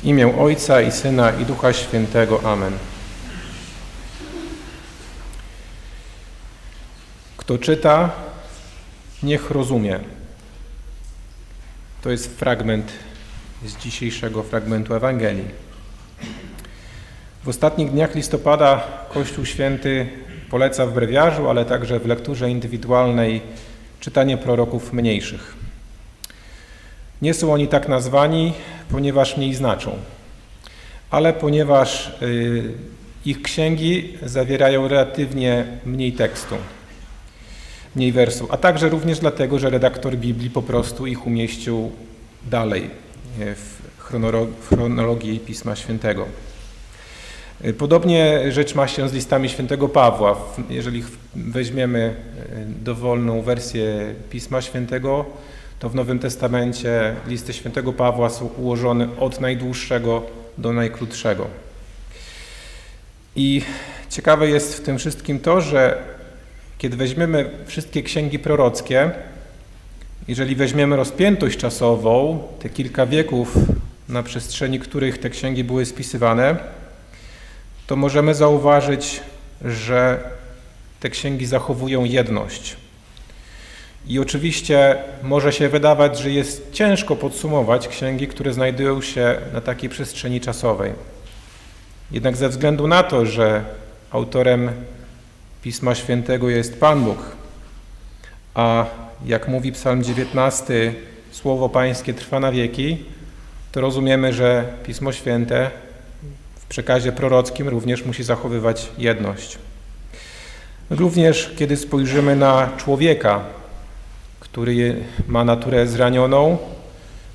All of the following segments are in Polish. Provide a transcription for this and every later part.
W imię Ojca i Syna i Ducha Świętego. Amen. Kto czyta, niech rozumie. To jest fragment z dzisiejszego fragmentu Ewangelii. W ostatnich dniach listopada Kościół Święty poleca w brewiarzu, ale także w lekturze indywidualnej czytanie proroków mniejszych. Nie są oni tak nazwani, ponieważ mniej znaczą, ale ponieważ y, ich księgi zawierają relatywnie mniej tekstu, mniej wersów, a także również dlatego, że redaktor Biblii po prostu ich umieścił dalej y, w chronologii Pisma Świętego. Y, podobnie rzecz ma się z listami świętego Pawła. Jeżeli weźmiemy dowolną wersję Pisma Świętego, to w Nowym Testamencie listy świętego Pawła są ułożone od najdłuższego do najkrótszego. I ciekawe jest w tym wszystkim to, że kiedy weźmiemy wszystkie księgi prorockie, jeżeli weźmiemy rozpiętość czasową, te kilka wieków, na przestrzeni których te księgi były spisywane, to możemy zauważyć, że te księgi zachowują jedność. I oczywiście może się wydawać, że jest ciężko podsumować księgi, które znajdują się na takiej przestrzeni czasowej. Jednak ze względu na to, że autorem Pisma Świętego jest Pan Bóg, a jak mówi Psalm 19, słowo Pańskie trwa na wieki, to rozumiemy, że Pismo Święte w przekazie prorockim również musi zachowywać jedność. Również kiedy spojrzymy na człowieka, który ma naturę zranioną,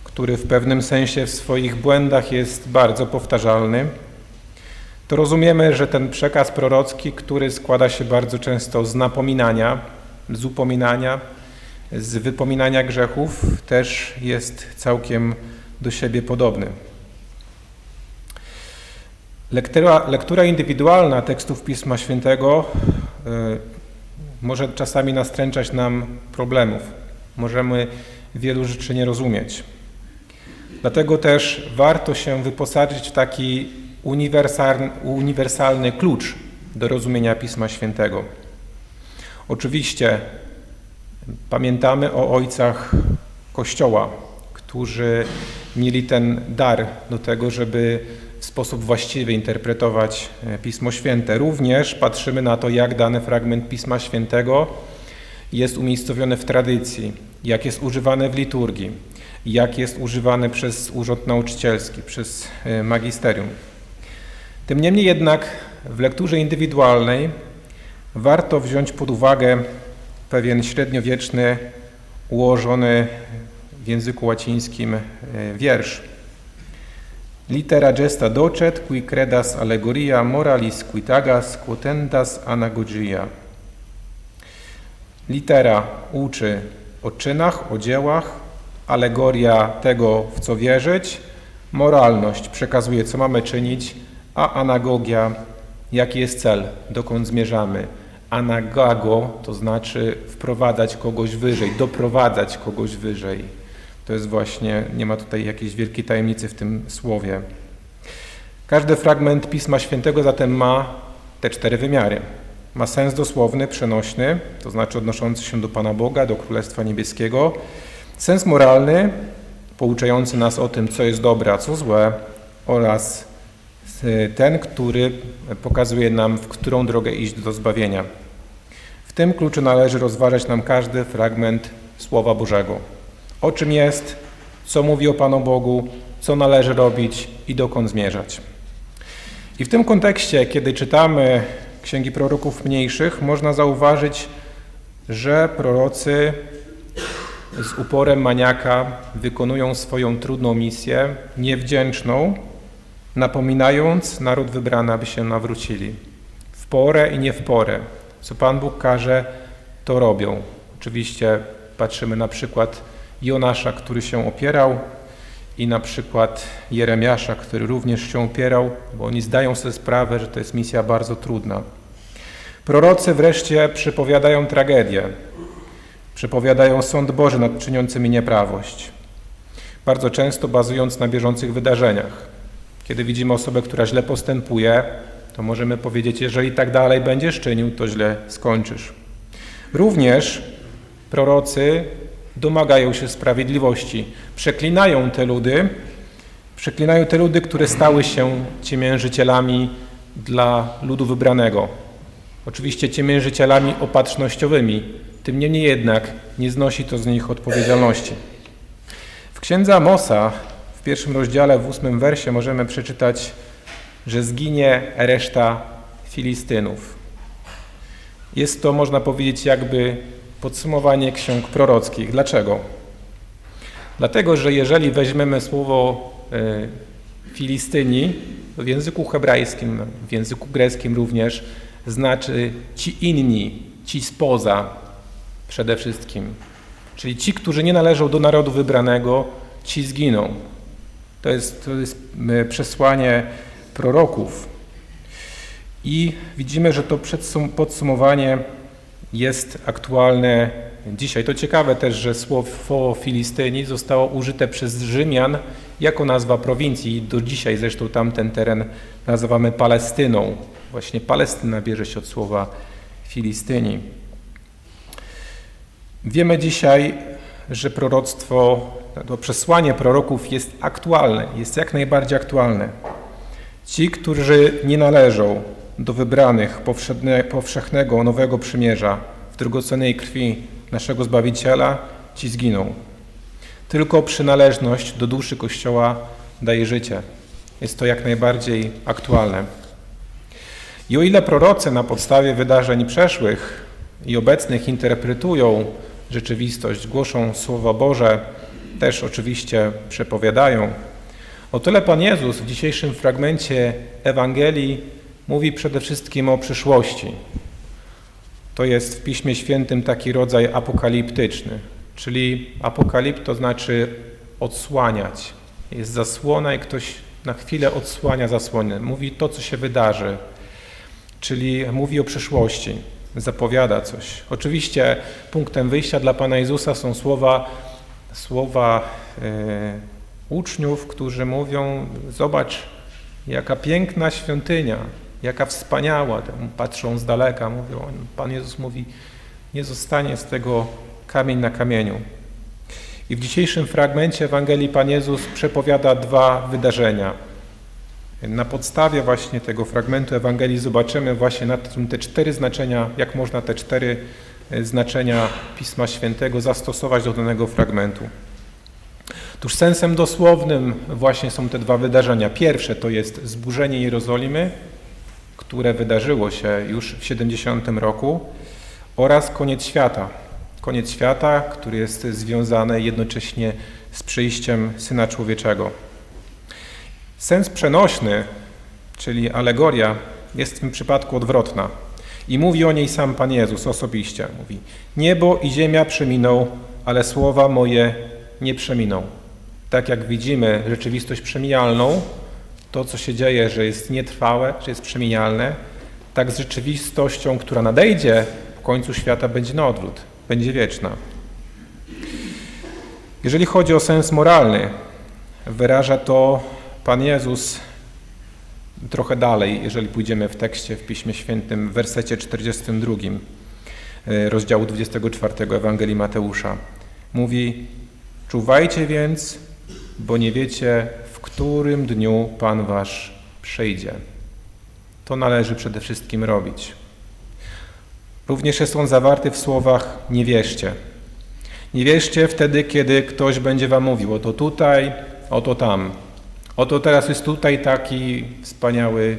który w pewnym sensie w swoich błędach jest bardzo powtarzalny, to rozumiemy, że ten przekaz prorocki, który składa się bardzo często z napominania, z upominania, z wypominania grzechów, też jest całkiem do siebie podobny. Lektura, lektura indywidualna tekstów Pisma Świętego y, może czasami nastręczać nam problemów możemy wielu rzeczy nie rozumieć. Dlatego też warto się wyposażyć w taki uniwersalny, klucz do rozumienia Pisma Świętego. Oczywiście pamiętamy o ojcach Kościoła, którzy mieli ten dar do tego, żeby w sposób właściwy interpretować e, Pismo Święte. Również patrzymy na to, jak dany fragment Pisma Świętego jest umiejscowione w tradycji, jak jest używane w liturgii, jak jest używane przez urząd nauczycielski, przez e, magisterium. Tym niemniej jednak w lekturze indywidualnej warto wziąć pod uwagę pewien średniowieczny, ułożony w języku łacińskim e, wiersz. Litera gesta docet, qui credas allegoria moralis quitagas quotendas anagogia. Litera uczy o czynach, o dziełach, alegoria tego, w co wierzyć, moralność przekazuje, co mamy czynić, a anagogia, jaki jest cel, dokąd zmierzamy. Anagago to znaczy wprowadzać kogoś wyżej, doprowadzać kogoś wyżej. To jest właśnie, nie ma tutaj jakiejś wielkiej tajemnicy w tym słowie. Każdy fragment Pisma Świętego zatem ma te cztery wymiary ma sens dosłowny, przenośny, to znaczy odnoszący się do Pana Boga, do Królestwa Niebieskiego. Sens moralny, pouczający nas o tym, co jest dobre, a co złe, oraz ten, który pokazuje nam, w którą drogę iść do zbawienia. W tym kluczu należy rozważać nam każdy fragment Słowa Bożego. O czym jest, co mówi o Panu Bogu, co należy robić i dokąd zmierzać. I w tym kontekście, kiedy czytamy księgi proroków mniejszych, można zauważyć, że prorocy z uporem maniaka wykonują swoją trudną misję, niewdzięczną, napominając naród wybrany, aby się nawrócili. W porę i nie w porę. Co Pan Bóg każe, to robią. Oczywiście patrzymy na przykład Jonasza, który się opierał i na przykład Jeremiasza, który również się opierał, bo oni zdają sobie sprawę, że to jest misja bardzo trudna. Prorocy wreszcie przypowiadają tragedię, przypowiadają sąd Boży nad czyniącymi nieprawość, bardzo często bazując na bieżących wydarzeniach. Kiedy widzimy osobę, która źle postępuje, to możemy powiedzieć, jeżeli tak dalej będziesz czynił, to źle skończysz. Również prorocy domagają się sprawiedliwości, przeklinają te ludy, przeklinają te ludy, które stały się ciemiężycielami dla ludu wybranego. Oczywiście ciemiężycielami opatrznościowymi, tym niemniej jednak nie znosi to z nich odpowiedzialności. W księdze Amosa w pierwszym rozdziale, w ósmym wersie możemy przeczytać, że zginie reszta Filistynów. Jest to, można powiedzieć, jakby podsumowanie ksiąg prorockich. Dlaczego? Dlatego, że jeżeli weźmiemy słowo y, Filistyni, w języku hebrajskim, w języku greckim również, znaczy ci inni, ci spoza przede wszystkim. Czyli ci, którzy nie należą do narodu wybranego, ci zginą. To jest, to jest e, przesłanie proroków. I widzimy, że to podsumowanie jest aktualne dzisiaj. To ciekawe też, że słowo Filistyni zostało użyte przez Rzymian jako nazwa prowincji. Do dzisiaj zresztą tamten teren nazywamy Palestyną. Właśnie Palestyna bierze się od słowa Filistyni. Wiemy dzisiaj, że proroctwo, to przesłanie proroków jest aktualne, jest jak najbardziej aktualne. Ci, którzy nie należą do wybranych powszechnego nowego przymierza w drogocennej krwi naszego Zbawiciela, ci zginą. Tylko przynależność do duszy Kościoła daje życie. Jest to jak najbardziej aktualne. I o ile prorocy na podstawie wydarzeń przeszłych i obecnych interpretują rzeczywistość, głoszą Słowo Boże, też oczywiście przepowiadają, o tyle Pan Jezus w dzisiejszym fragmencie Ewangelii mówi przede wszystkim o przyszłości. To jest w Piśmie Świętym taki rodzaj apokaliptyczny, czyli apokalipt to znaczy odsłaniać. Jest zasłona i ktoś na chwilę odsłania zasłonę. Mówi to, co się wydarzy, czyli mówi o przyszłości, zapowiada coś. Oczywiście punktem wyjścia dla Pana Jezusa są słowa, słowa e, uczniów, którzy mówią: Zobacz, jaka piękna świątynia, jaka wspaniała. Patrzą z daleka, mówią, Pan Jezus mówi, nie zostanie z tego kamień na kamieniu. I w dzisiejszym fragmencie Ewangelii Pan Jezus przepowiada dwa wydarzenia. Na podstawie właśnie tego fragmentu Ewangelii zobaczymy właśnie na tym te cztery znaczenia, jak można te cztery e, znaczenia Pisma Świętego zastosować do danego fragmentu. Otóż sensem dosłownym właśnie są te dwa wydarzenia. Pierwsze to jest zburzenie Jerozolimy, które wydarzyło się już w 70 roku oraz koniec świata. Koniec świata, który jest związany jednocześnie z przyjściem Syna Człowieczego. Sens przenośny, czyli alegoria, jest w tym przypadku odwrotna. I mówi o niej sam Pan Jezus osobiście. Mówi, niebo i ziemia przeminą, ale słowa moje nie przeminą. Tak jak widzimy rzeczywistość przemijalną, to, co się dzieje, że jest nietrwałe, że jest przemijalne, tak z rzeczywistością, która nadejdzie w końcu świata, będzie na odwrót, będzie wieczna. Jeżeli chodzi o sens moralny, wyraża to Pan Jezus trochę dalej, jeżeli pójdziemy w tekście w Piśmie Świętym, w wersecie 42 e, rozdziału 24 Ewangelii Mateusza. Mówi, czuwajcie więc, bo nie wiecie, którym dniu Pan Wasz przyjdzie. To należy przede wszystkim robić. Również jest on zawarty w słowach nie wierzcie. Nie wierzcie wtedy, kiedy ktoś będzie Wam mówił, oto tutaj, oto tam. Oto teraz jest tutaj taki wspaniały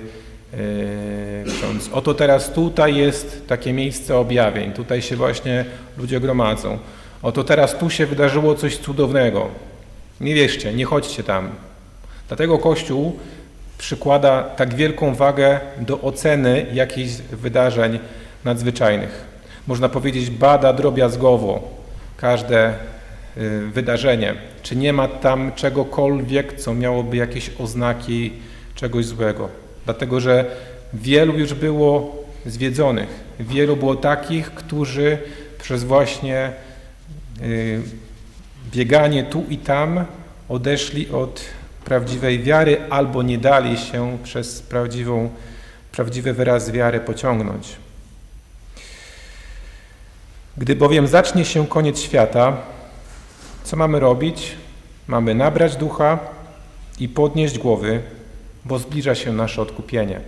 yy, ksiądz. Oto teraz tutaj jest takie miejsce objawień. Tutaj się właśnie ludzie gromadzą. Oto teraz tu się wydarzyło coś cudownego. Nie wierzcie, nie chodźcie tam. Dlatego Kościół przykłada tak wielką wagę do oceny jakichś wydarzeń nadzwyczajnych. Można powiedzieć, bada drobiazgowo każde y, wydarzenie. Czy nie ma tam czegokolwiek, co miałoby jakieś oznaki czegoś złego. Dlatego, że wielu już było zwiedzonych. Wielu było takich, którzy przez właśnie y, bieganie tu i tam odeszli od prawdziwej wiary albo nie dali się przez prawdziwą, prawdziwy wyraz wiary pociągnąć. Gdy bowiem zacznie się koniec świata, co mamy robić? Mamy nabrać ducha i podnieść głowy, bo zbliża się nasze odkupienie.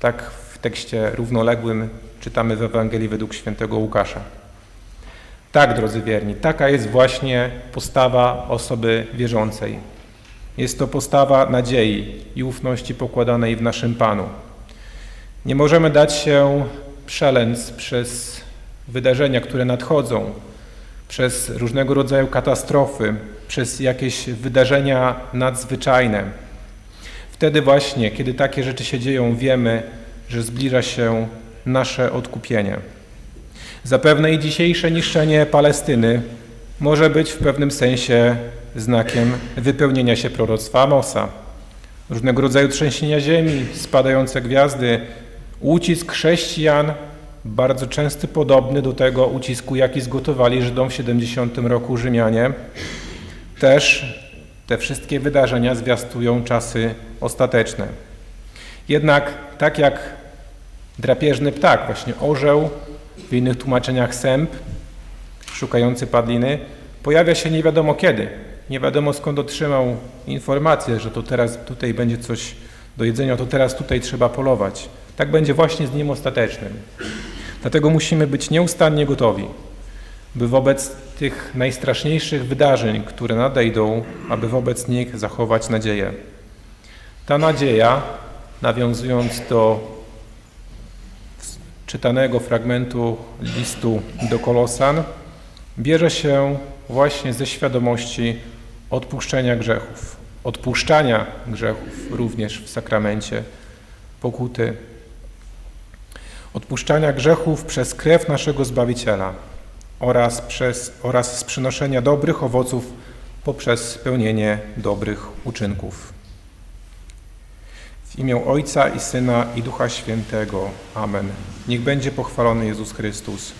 Tak w tekście równoległym czytamy w Ewangelii według świętego Łukasza. Tak, drodzy wierni, taka jest właśnie postawa osoby wierzącej. Jest to postawa nadziei i ufności pokładanej w naszym Panu. Nie możemy dać się przelęc przez wydarzenia, które nadchodzą, przez różnego rodzaju katastrofy, przez jakieś wydarzenia nadzwyczajne. Wtedy właśnie, kiedy takie rzeczy się dzieją, wiemy, że zbliża się nasze odkupienie. Zapewne i dzisiejsze niszczenie Palestyny może być w pewnym sensie znakiem wypełnienia się proroctwa Amosa. Różnego rodzaju trzęsienia ziemi, spadające gwiazdy, ucisk chrześcijan, bardzo często podobny do tego ucisku, jaki zgotowali Żydom w 70 roku Rzymianie. Też te wszystkie wydarzenia zwiastują czasy ostateczne. Jednak tak jak drapieżny ptak, właśnie orzeł, w innych tłumaczeniach sęp, szukający padliny, pojawia się nie wiadomo kiedy. Nie wiadomo skąd otrzymał informację, że to teraz tutaj będzie coś do jedzenia, to teraz tutaj trzeba polować. Tak będzie właśnie z dniem ostatecznym. Dlatego musimy być nieustannie gotowi, by wobec tych najstraszniejszych wydarzeń, które nadejdą, aby wobec nich zachować nadzieję. Ta nadzieja, nawiązując do czytanego fragmentu listu do Kolosan, bierze się właśnie ze świadomości odpuszczenia grzechów, odpuszczania grzechów również w sakramencie pokuty, odpuszczania grzechów przez krew naszego Zbawiciela oraz, przez, oraz z przynoszenia dobrych owoców poprzez spełnienie dobrych uczynków. W imię Ojca i Syna i Ducha Świętego. Amen. Niech będzie pochwalony Jezus Chrystus.